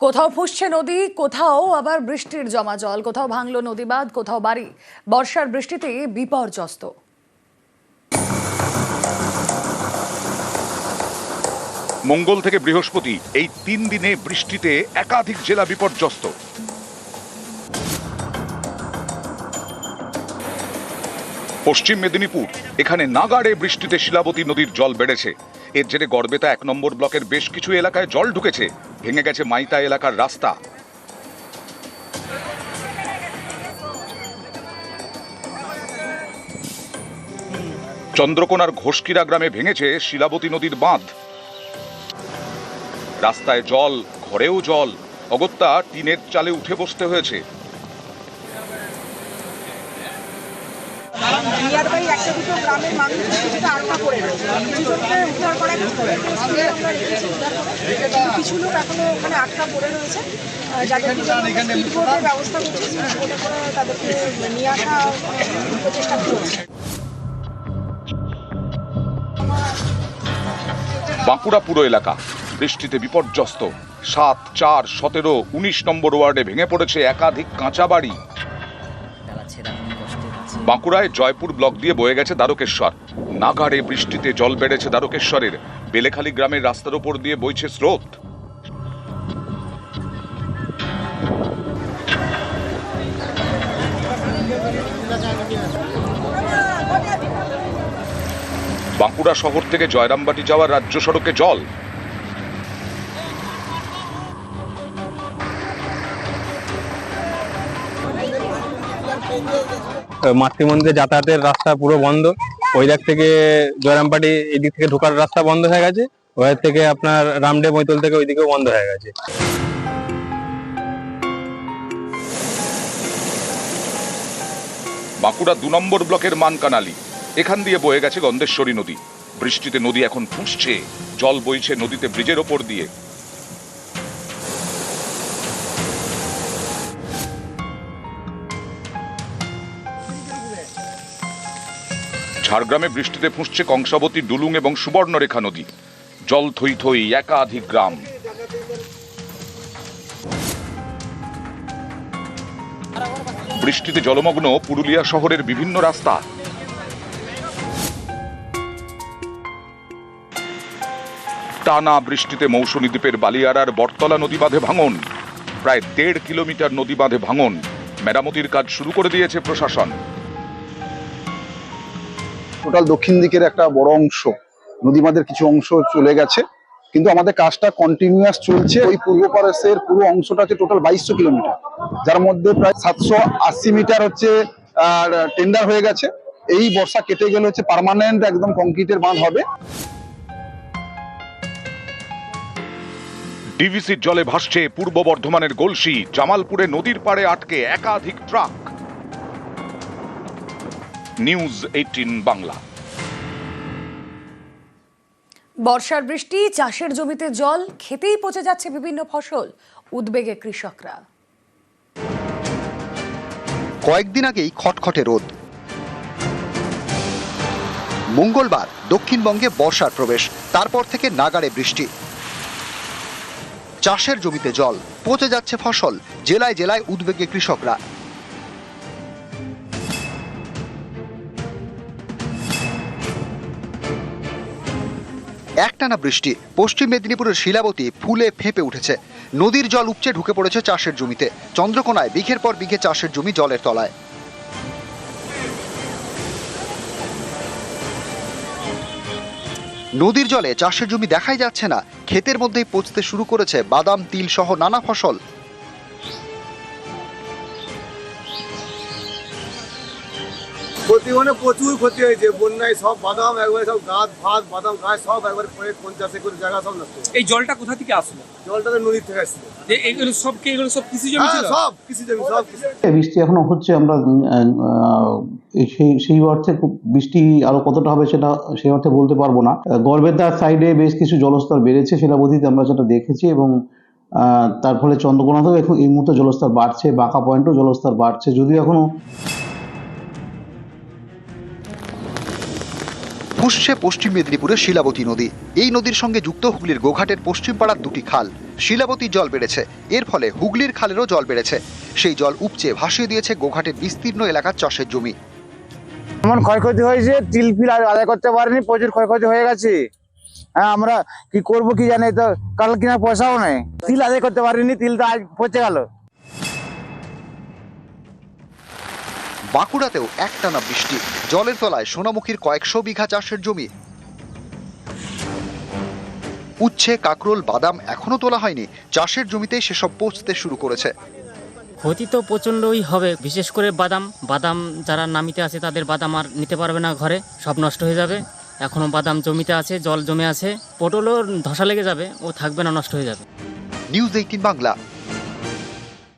কোথাও ফুসছে নদী, কোথাও আবার বৃষ্টির জমা জল, কোথাও ভাঙলো নদীবাঁধ, কোথাও বাড়ি। বর্ষার বৃষ্টিতে বিপর্যস্ত। মঙ্গল থেকে বৃহস্পতি, এই তিন দিনে বৃষ্টিতে একাধিক জেলা বিপর্যস্ত। পশ্চিম মেদিনীপুর, এখানে নাগাড়ে বৃষ্টিতে শিলাবতী নদীর জল বেড়েছে। এর জেরে গড়বেতা এক নম্বর ব্লকের বেশ কিছু এলাকায় জল ঢুকেছে। ভেঙে গেছে মাইতা এলাকার রাস্তা। চন্দ্রকোনার ঘোষকিরা গ্রামে ভেঙেছে শিলাবতী নদীর বাঁধ। রাস্তায় জল, ঘরেও জল, অগত্যা টিনের চালে উঠে বসতে হয়েছে। একটা দুটো গ্রামের মানুষ কিছু উদ্ধার করা আমরা রেখেছি উদ্ধার করে কিন্তু কিছু লোক এখনও ওখানে আটকা পড়ে রয়েছে যাদেরকে স্পিড ব্যবস্থা করছি স্পিড বোটে করে তাদেরকে নিয়ে আসা প্রচেষ্টা বাঁকুড়া পুরো এলাকা বৃষ্টিতে বিপর্যস্ত। সাত চার সতেরো উনিশ নম্বর ওয়ার্ডে ভেঙে পড়েছে একাধিক কাঁচা বাড়ি। বাঁকুড়ায় জয়পুর ব্লক দিয়ে বয়ে গেছে দ্বারকেশ্বর। নাগাড়ে বৃষ্টিতে জল বেড়েছে দ্বারকেশ্বরের। বেলেখালী গ্রামের রাস্তার ওপর দিয়ে বইছে স্রোত। বাঁকুড়া শহর থেকে জয়রামবাটি যাওয়ার রাজ্য সড়কে জল। মাতৃমন্দিরে যাতায়াতের রাস্তা পুরো বন্ধ। ওই দিক থেকে জয়রামপাটি এদিক থেকে ঢোকার রাস্তা বন্ধ হয়ে গেছে। ওই দিক থেকে আপনার রামডে মৈতল থেকে ওইদিকেও বন্ধ হয়ে গেছে। বাঁকুড়া দু নম্বর ব্লকের মানকানালি। এখান দিয়ে বয়ে গেছে গন্ধেশ্বরী নদী। বৃষ্টিতে নদী এখন ফুঁসছে। জল বইছে নদীতে ব্রিজের ওপর দিয়ে। ঝাড়গ্রামে বৃষ্টিতে ফুঁসছে কংসাবতী ডুলুং এবং সুবর্ণরেখা নদী। জল থই থই একাধিক গ্রাম। বৃষ্টিতে জলমগ্ন পুরুলিয়া শহরের বিভিন্ন রাস্তা। টানা বৃষ্টিতে মৌসুমী দ্বীপের বালিয়াড়ার বটতলা নদী বাঁধে ভাঙন। প্রায় দেড় কিলোমিটার নদী বাঁধে ভাঙন। মেরামতির কাজ শুরু করে দিয়েছে প্রশাসন। টোটাল দক্ষিণ দিকের একটা বড় অংশ নদীবাঁধের কিছু অংশ চলে গেছে। কিন্তু আমাদের কাজটা কন্টিনিউয়াস চলছে। ওই পূর্ব পারসের পুরো অংশটা হচ্ছে টোটাল বাইশশো কিলোমিটার। যার মধ্যে প্রায় সাতশো আশি মিটার হচ্ছে, আর টেন্ডার হয়ে গেছে। এই বর্ষা কেটে গেলে হচ্ছে পার্মানেন্ট একদম কংক্রিটের বাঁধ হবে। ডিভিসির জলে ভাসছে পূর্ব বর্ধমানের গলসি। জামালপুরে নদীর পাড়ে আটকে একাধিক ট্রাক। নিউজ এইটিন বাংলা বর্ষার বৃষ্টি চাষের জমিতে জল খেতেই পচে যাচ্ছে বিভিন্ন ফসল উদ্বেগে কৃষকরা। কয়েকদিন আগেই খটখটে রোদ। মঙ্গলবার দক্ষিণবঙ্গে বর্ষার প্রবেশ তারপর থেকে নাগাড়ে বৃষ্টি। চাষের জমিতে জল পচে যাচ্ছে ফসল জেলায় জেলায় উদ্বেগে কৃষকরা। একটানা বৃষ্টি। পশ্চিম মেদিনীপুরের শিলাবতী ফুলে ফেঁপে উঠেছে। নদীর জল উপচে ঢুকে পড়েছে চাষের জমিতে। চন্দ্রকোনায় বিঘের পর বিঘে চাষের জমি জলের তলায়। নদীর জলে চাষের জমি দেখাই যাচ্ছে না। ক্ষেতের মধ্যেই পচতে শুরু করেছে বাদাম, তিল সহ নানা ফসল। ক্ষতি মানে প্রচুর ক্ষতি হয়েছে। বন্যায় সব বাদাম একবারে সব গাছ ভাত বাদাম গাছ সব একবারে পরে পঞ্চাশ একর জায়গা সব নষ্ট এই জলটা কোথা থেকে আসলো? জলটা তো নদীর থেকে আসছে এগুলো সব কি এগুলো সব কৃষি জমি হ্যাঁ ছিল? সব কৃষি জমি সব বৃষ্টি এখনও হচ্ছে আমরা সেই সেই অর্থে খুব বৃষ্টি আরও কতটা হবে সেটা সেই অর্থে বলতে পারব না। আহ, গড়বেতার সাইডে বেশ কিছু জলস্তর বেড়েছে সেটা অতীতে আমরা সেটা দেখেছি এবং তার ফলে চন্দ্রকোনাতেও এখন এই মুহূর্তে জলস্তর বাড়ছে বাঁকা পয়েন্টও জলস্তর বাড়ছে। যদিও এখনও ফুসছে পশ্চিম মেদিনীপুরের শিলাবতী নদী। এই নদীর সঙ্গে যুক্ত হুগলির গোঘাটের পশ্চিম পাড়ার দুটি খাল। শিলাবতীর জল বেড়েছে। এর ফলে হুগলির খালেরও জল বেড়েছে। সেই জল উপচে ভাসিয়ে দিয়েছে গোঘাটের বিস্তীর্ণ এলাকার চাষের জমি। এমন ক্ষয়ক্ষতি হয়েছে, তিল ফিল আদায় করতে পারিনি, প্রচুর ক্ষয়ক্ষতি হয়ে গেছে। হ্যাঁ আমরা কি করব কি জানি, তো কাল কিনা পয়সাও নেই। তিল আদায় করতে পারিনি, তিল তো আজ পচে গেল। বাঁকুড়াতেও একটানা বৃষ্টি। জলের তলায় সোনামুখীর কয়েকশো বিঘা চাষের জমি। উচ্ছে কাকরোল বাদাম এখনও তোলা হয়নি। চাষের জমিতে সেসব পচতে শুরু করেছে। ক্ষতি তো প্রচণ্ডই হবে বিশেষ করে বাদাম। বাদাম যারা নামিতে আছে তাদের বাদাম আর নিতে পারবে না ঘরে সব নষ্ট হয়ে যাবে। এখনও বাদাম জমিতে আছে জল জমে আছে। পটলও ধসা লেগে যাবে ও থাকবে না নষ্ট হয়ে যাবে। News eighteen Bangla.